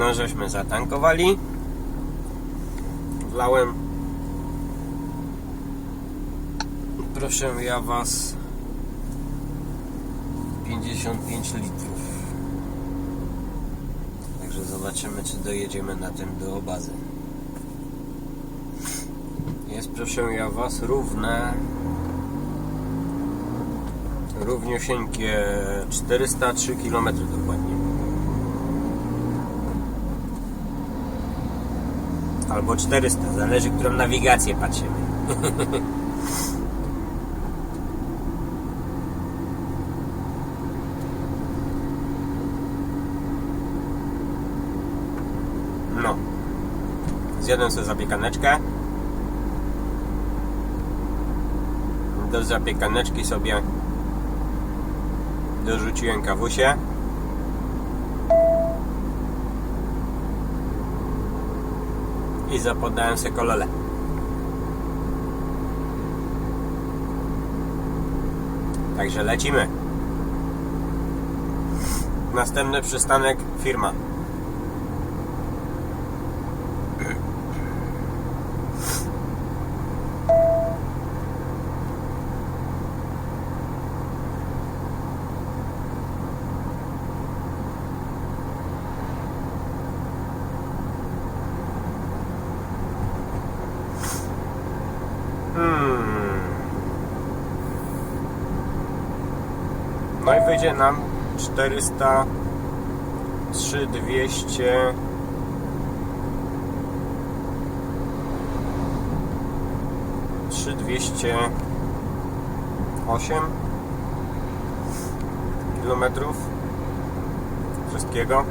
No żeśmy zatankowali. Wlałem. Proszę ja was 55 litrów. Także zobaczymy czy dojedziemy na tym do bazy. Jest proszę ja was równe równiusieńkie 403 km dokładnie. Albo 400, zależy którą nawigację patrzymy. No. Zjadłem sobie zapiekaneczkę. Do zapiekaneczki sobie dorzuciłem kawusie. I zapodałem sobie kolole. Także lecimy. Następny przystanek firma. No i wyjdzie nam 400 3200 3208 kilometrów wszystkiego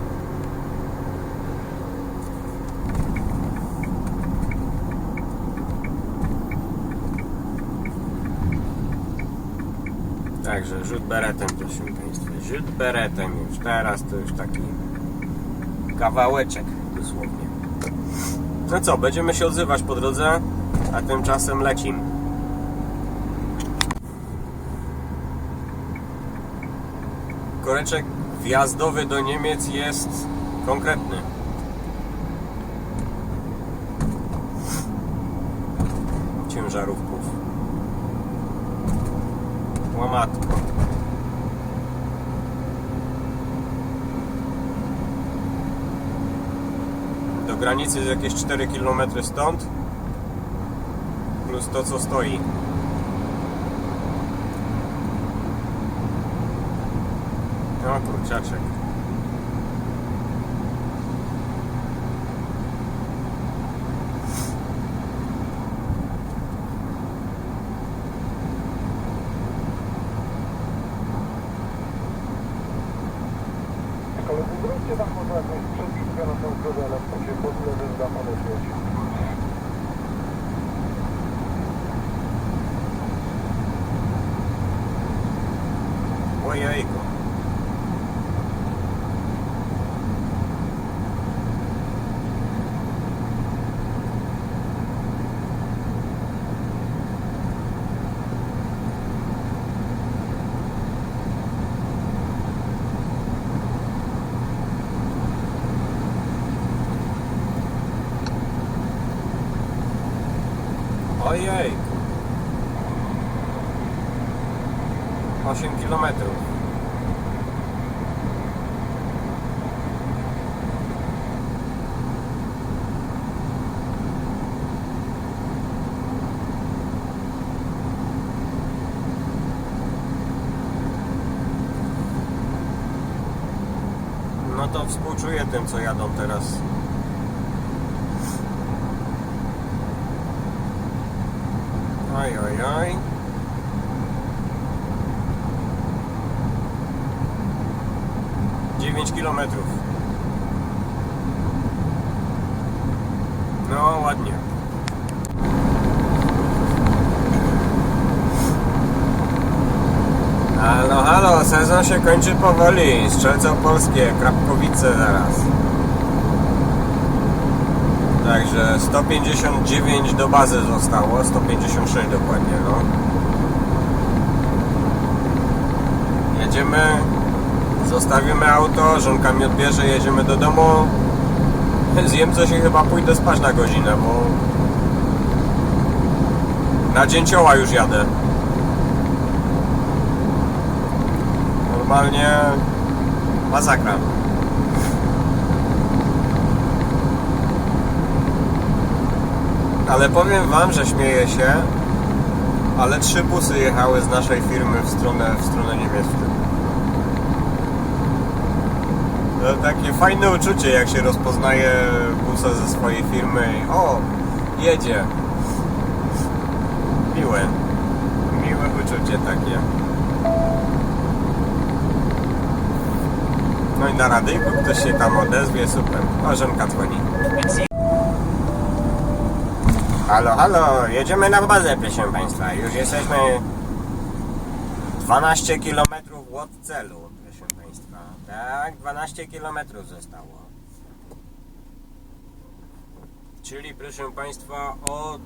Także rzut beretem, proszę Państwa. Rzut beretem już teraz to już taki kawałeczek dosłownie. No co, będziemy się odzywać po drodze, a tymczasem lecimy. Koreczek wjazdowy do Niemiec jest konkretny. Ciężarówków. Łamatko. Do granicy jest jakieś 4 km stąd. Plus to co stoi. O kurczaczek. Koledzy, zwróćcie tam może jakąś przebitkę na tą drogę, ale to się w ogóle nie da podeszłeć. Ojejku. Ojej. 8 kilometrów. No to współczuję tym, co jadą teraz. Oj, oj, oj. Dziewięć kilometrów. No, ładnie. Halo, halo, sezon się kończy powoli. Strzelce Opolskie, Krapkowice zaraz. Także 159 do bazy zostało, 156 dokładnie, no. Jedziemy, zostawimy auto, żonka mi odbierze, jedziemy do domu zjem coś i chyba pójdę spać na godzinę, bo na dzięcioła już jadę. Normalnie masakra. Ale powiem wam, że śmieję się, ale trzy busy jechały z naszej firmy w stronę, w stronę niemiecką. To takie fajne uczucie, jak się rozpoznaje busa ze swojej firmy i o, jedzie. Miłe. Miłe uczucie takie. No i na radyjku ktoś się tam odezwie, super. Żonka dzwoni. Halo, halo, jedziemy na bazę, proszę Państwa. Już jesteśmy 12 km od celu, proszę Państwa. Tak, 12 km zostało. Czyli, proszę Państwa, od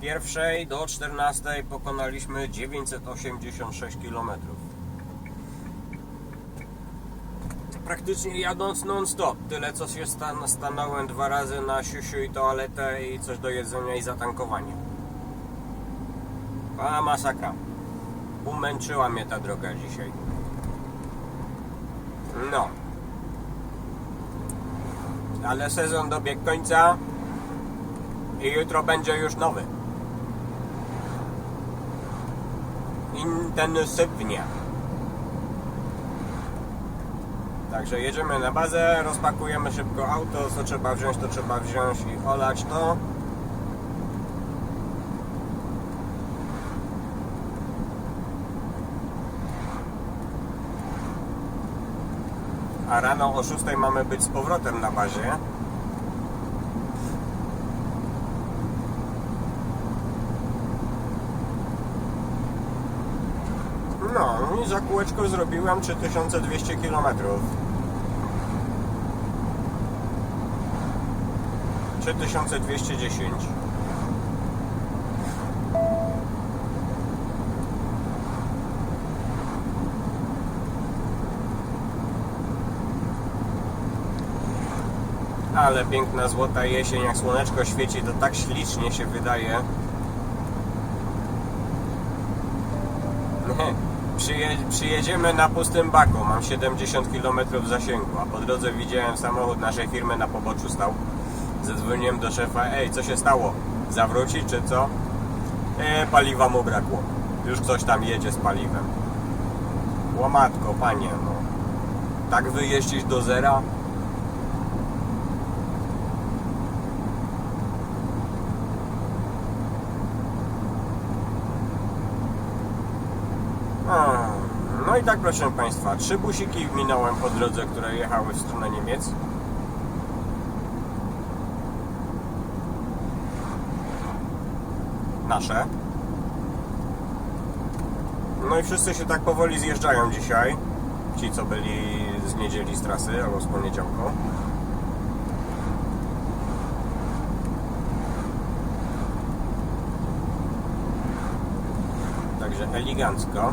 pierwszej do 14 pokonaliśmy 986 km. Praktycznie jadąc non-stop. Tyle co się stan stanąłem dwa razy na siusiu i toaletę i coś do jedzenia i zatankowanie. A masakra. Umęczyła mnie ta droga dzisiaj. No. Ale sezon dobiegł końca i jutro będzie już nowy. Intensywnie. Także jedziemy na bazę, rozpakujemy szybko auto, co trzeba wziąć, to trzeba wziąć i olać to. A rano o 6 mamy być z powrotem na bazie. No i za kółeczko zrobiłem 3200 km. 3210. Ale piękna złota jesień, jak słoneczko świeci, to tak ślicznie się wydaje. Przyje, przyjedziemy na pustym baku, mam 70 km zasięgu, a po drodze widziałem samochód naszej firmy na poboczu stał. Zadzwoniłem do szefa, ej, co się stało? Zawrócić czy co? E, paliwa mu brakło. Już ktoś tam jedzie z paliwem. Łomatko, panie, no. Tak wyjeździć do zera? A, No i tak proszę Państwa, trzy busiki minąłem po drodze, które jechały w stronę Niemiec. Nasze. No i wszyscy się tak powoli zjeżdżają dzisiaj. Ci, co byli z niedzieli z trasy albo z poniedziałku. Także elegancko.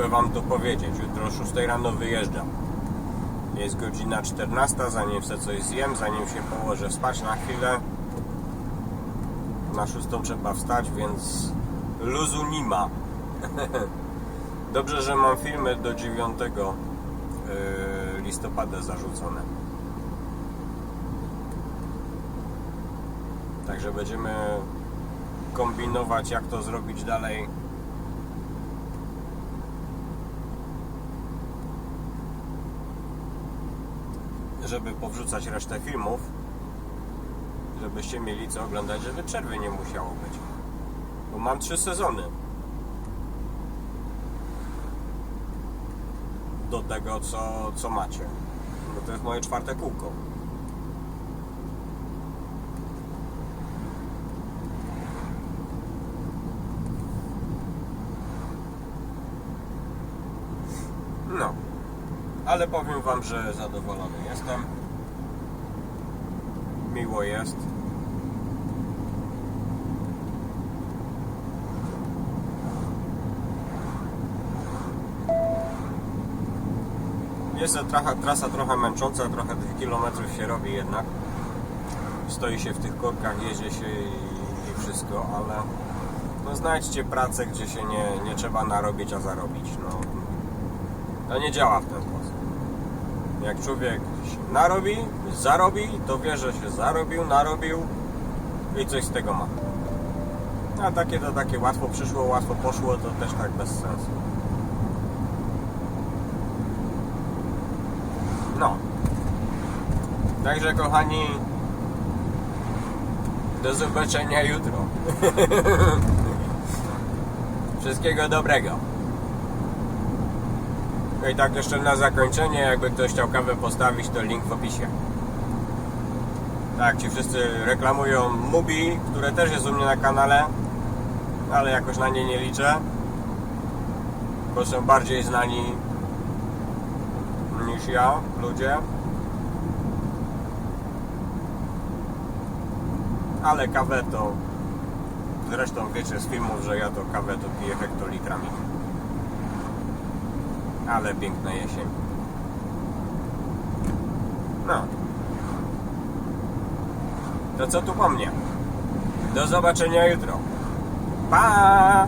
By wam tu powiedzieć? Jutro o 6 rano wyjeżdżam. Jest godzina 14, zanim sobie coś zjem, zanim się położę spać na chwilę. Na 6 trzeba wstać, więc luzu nie ma. Dobrze, że mam filmy do 9 yy, listopada zarzucone. Także będziemy kombinować, jak to zrobić dalej. Żeby powrzucać resztę filmów. żebyście mieli co oglądać, żeby przerwy nie musiało być. Bo mam trzy sezony. Do tego, co, co macie. Bo to jest moje czwarte kółko. No. Ale powiem Wam, że zadowolony jestem. Miło jest. Jest to trasa, trasa trochę męcząca, trochę tych kilometrów się robi jednak. Stoi się w tych korkach, jedzie się i, i wszystko, ale no znajdźcie pracę, gdzie się nie, nie trzeba narobić, a zarobić. No, to nie działa w ten sposób. Jak człowiek się narobi, zarobi, to wie, że się zarobił, narobił i coś z tego ma. A takie to takie łatwo przyszło, łatwo poszło, to też tak bez sensu. No. Także kochani, do zobaczenia jutro. Wszystkiego dobrego. No i tak jeszcze na zakończenie, jakby ktoś chciał kawę postawić, to link w opisie. Tak, ci wszyscy reklamują Mubi, które też jest u mnie na kanale, ale jakoś na nie nie liczę, bo są bardziej znani niż ja, ludzie. Ale kawę to, zresztą wiecie z filmów, że ja to kawę to piję hektolitrami. Ale piękna jesień. No. To co tu po mnie? Do zobaczenia jutro. Pa!